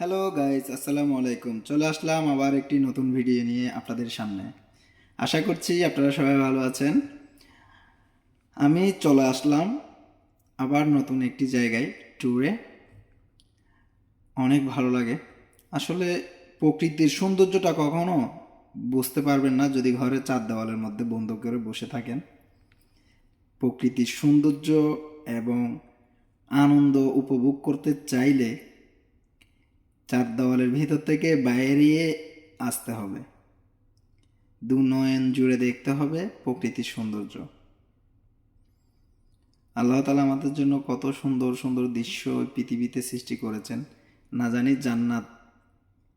Hello guys আসসালামু আলাইকুম চলে আসলাম আবার একটি নতুন ভিডিও নিয়ে আপনাদের সামনে। আশা করছি আপনারা সবাই ভালো আছেন। আমি চলে আসলাম আবার নতুন একটি জায়গায় ট্যুরে অনেক ভালো লাগে। আসলে প্রকৃতির সৌন্দর্যটা কখনো বুঝতে পারবেন না যদি ঘরে চার দেওয়ালের মধ্যে বন্ধ করে বসে থাকেন। প্রকৃতির সৌন্দর্য এবং আনন্দ উপভোগ করতে চাইলে চার দেওয়ালের ভিতর থেকে বাইরে আসতে হবে। দু নয়ন জুড়ে দেখতে হবে প্রকৃতির সৌন্দর্য। আল্লাহ তালা আমাদের জন্য কত সুন্দর সুন্দর দৃশ্য পৃথিবীতে সৃষ্টি করেছেন। না জানি জান্নাত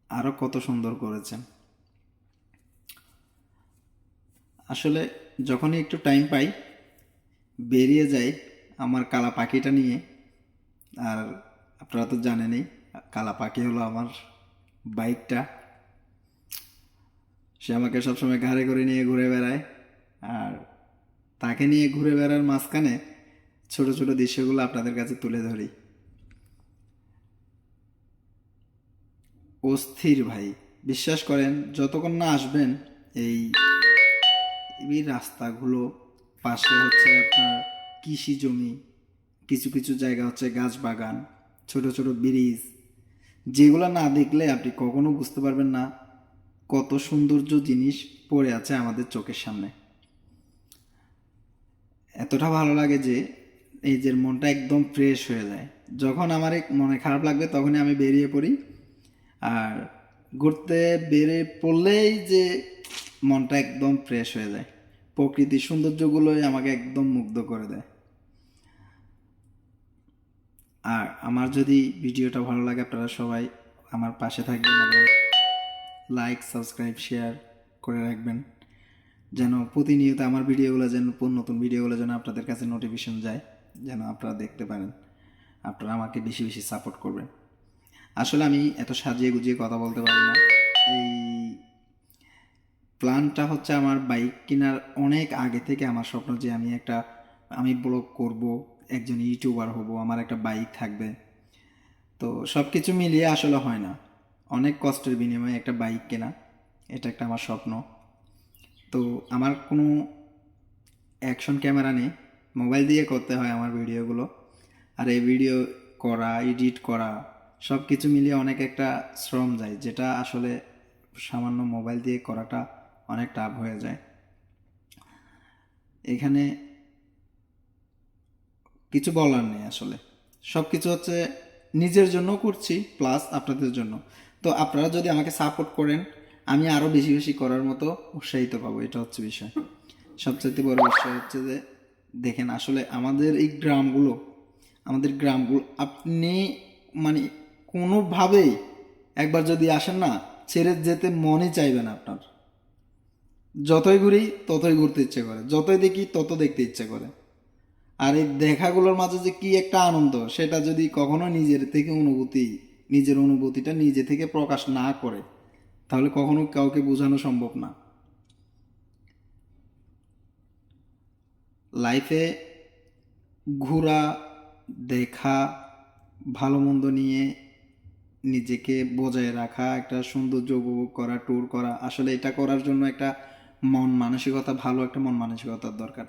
আরও কত সুন্দর করেছেন। আসলে যখনই একটু টাইম পাই, বেরিয়ে যাই আমার কালা পাখিটা নিয়ে, আর আপনারা তো জানেনই কালা পাখি হলো আমার বাইকটা। সে আমাকে সবসময় ঘাড়ে করে নিয়ে ঘুরে বেড়ায় আর তাকে নিয়ে ঘুরে বেড়ার মাঝখানে ছোট ছোট দৃশ্যগুলো আপনাদের কাছে তুলে ধরি। অস্থির ভাই, বিশ্বাস করেন, যতক্ষণ না আসবেন এই এই রাস্তাগুলো পাশে হচ্ছে আপনার কৃষি জমি, কিছু কিছু জায়গা হচ্ছে গাছ বাগান, ছোট ছোট ব্রিজ যেগুলো না দেখলে আপনি কখনো বুঝতে পারবেন না কত সৌন্দর্য জিনিস পড়ে আছে আমাদের চোখের সামনে। এতটা ভালো লাগে যে এই যে মনটা একদম ফ্রেশ হয়ে যায়। যখন আমার মনে খারাপ লাগবে তখনই আমি বেরিয়ে পড়ি। আর ঘুরতে বেরিয়ে পড়লেই যে মনটা একদম ফ্রেশ হয়ে যায়। প্রকৃতির সৌন্দর্যগুলোই আমাকে একদম মুগ্ধ করে দেয়। আর আমার যদি ভিডিওটা ভালো লাগে, আপনারা সবাই আমার পাশে থাকবেন এবং লাইক সাবস্ক্রাইব শেয়ার করে রাখবেন, যেন প্রতিনিয়ত আমার ভিডিওগুলো যেন, নতুন ভিডিওগুলো যেন আপনাদের কাছে নোটিফিকেশন যায়, যেন আপনারা দেখতে পারেন, আপনারা আমাকে বেশি বেশি সাপোর্ট করবেন। আসলে আমি এত সাজিয়ে গুজিয়ে কথা বলতে পারি না। এই প্ল্যানটা হচ্ছে আমার বাইক কেনার অনেক আগে থেকে আমার স্বপ্ন যে আমি একটা, আমি ব্লগ করব একজন ইউটিউবার হব, আমার একটা বাইক থাকবে। তো সব কিছু মিলিয়ে আসলে হয় না। অনেক কষ্টের বিনিময়ে একটা বাইক কেনা, এটা একটা আমার স্বপ্ন। তো আমার কোনো অ্যাকশন ক্যামেরা নেই। মোবাইল দিয়ে করতে হয় আমার ভিডিওগুলো। আর এই ভিডিও করা এডিট করা সব কিছু মিলিয়ে অনেক একটা শ্রম যায়, যেটা আসলে সামান্য মোবাইল দিয়ে করাটা অনেক টাফ হয়ে যায়। এখানে কিছু বলার নেই আসলে। সব কিছু হচ্ছে নিজের জন্য করছি প্লাস আপনাদের জন্য। তো আপনারা যদি আমাকে সাপোর্ট করেন, আমি আরও বেশি বেশি করার মতো উৎসাহিত পাবো, এটা হচ্ছে বিষয়। সবচেয়ে বড় বিষয় হচ্ছে যে, দেখেন আসলে আমাদের এই গ্রামগুলো, আমাদের গ্রামগুলো, আপনি মানে কোনোভাবেই একবার যদি আসেন না, ছেড়ে যেতে মনে চাইবে না আপনার। যতই ঘুরি ততই ঘুরতে ইচ্ছে করে, যতই দেখি তত দেখতে ইচ্ছে করে। আর এই দেখাগুলোর মাঝে যে কি একটা আনন্দ, সেটা যদি কখনো নিজের থেকে অনুভূতি, নিজের অনুভূতিটা নিজে থেকে প্রকাশ না করে, তাহলে কখনো কাউকে বোঝানো সম্ভব না। লাইফে ঘোরা, দেখা, ভালো মন্দ নিয়ে নিজেকে বজায় রাখা, একটা সৌন্দর্য উপভোগ করা ট্যুর করা, আসলে এটা করার জন্য একটা মন মানসিকতা, ভালো একটা মন মানসিকতার দরকার।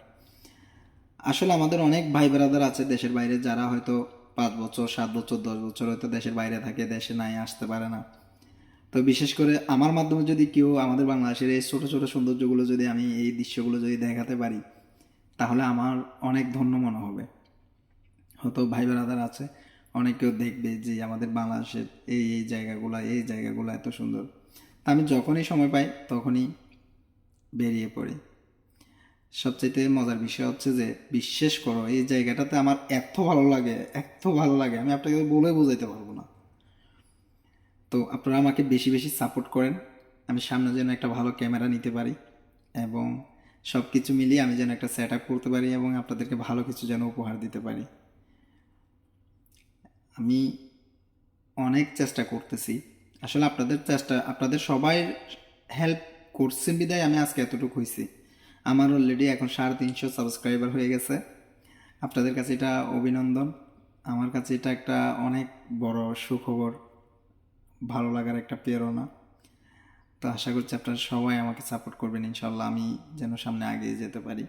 আসলে আমাদের অনেক ভাই ব্রাদার আছে দেশের বাইরে, যারা হয়তো পাঁচ বছর, সাত বছর, দশ বছর হয়তো দেশের বাইরে থাকে, দেশে নাই, আসতে পারে না। তো বিশেষ করে আমার মাধ্যমে যদি কেউ আমাদের বাংলাদেশের এই ছোটো ছোটো সৌন্দর্যগুলো যদি আমি এই দৃশ্যগুলো যদি দেখাতে পারি, তাহলে আমার অনেক ধন্য মনে হবে। হয়তো ভাই ব্রাদার আছে, অনেকেও দেখবে যে আমাদের বাংলাদেশের এই এই জায়গাগুলো এই জায়গাগুলো এত সুন্দর। তা আমি যখনই সময় পাই, তখনই বেরিয়ে পড়ি। সবচেয়ে মজার বিষয় হচ্ছে যে, বিশ্বাস করো, এই জায়গাটাতে আমার এত ভালো লাগে, এত ভালো লাগে, আমি আপনাকে বলে বোঝাইতে পারব না। তো আপনারা আমাকে বেশি বেশি সাপোর্ট করেন, আমি সামনে যেন একটা ভালো ক্যামেরা নিতে পারি এবং সব কিছু মিলিয়ে আমি যেন একটা সেট আপ করতে পারি এবং আপনাদেরকে ভালো কিছু যেন উপহার দিতে পারি। আমি অনেক চেষ্টা করতেছি। আসলে আপনাদের চেষ্টা, আপনাদের সবাই হেল্প করছেন বিদায় আমি আজকে এতটুকু হয়েছি আমার অলরেডি এখন সাড়ে তিনশো সাবস্ক্রাইবার হয়ে গেছে। আপনাদের কাছে এটা অভিনন্দন। আমার কাছে এটা একটা অনেক বড় সুখবর, ভালো লাগার একটা প্রেরণা। তো আশা করছি আপনারা সবাই আমাকে সাপোর্ট করবেন ইনশাল্লাহ আমি যেন সামনে এগিয়ে যেতে পারি।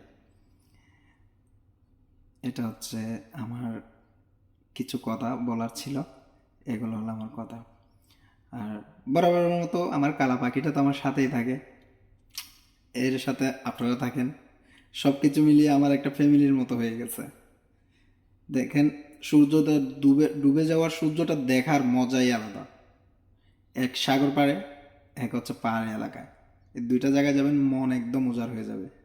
এটা হচ্ছে আমার কিছু কথা বলার ছিল, এগুলো হলো আমার কথা। আর বরাবরের মতো আমার কালা পাখিটা তো আমার সাথেই থাকে। এর সাথে আপনারা থাকেন। সব কিছু মিলিয়ে আমার একটা ফ্যামিলির মতো হয়ে গেছে। দেখেন সূর্যটা ডুবে ডুবে যাওয়ার সূর্যটা দেখার মজাই আলাদা। এক সাগর পাড়ে, এক হচ্ছে পাহাড়ি এলাকায়। এই দুইটা জায়গায় যাবেন, মন একদম উজাড় হয়ে যাবে।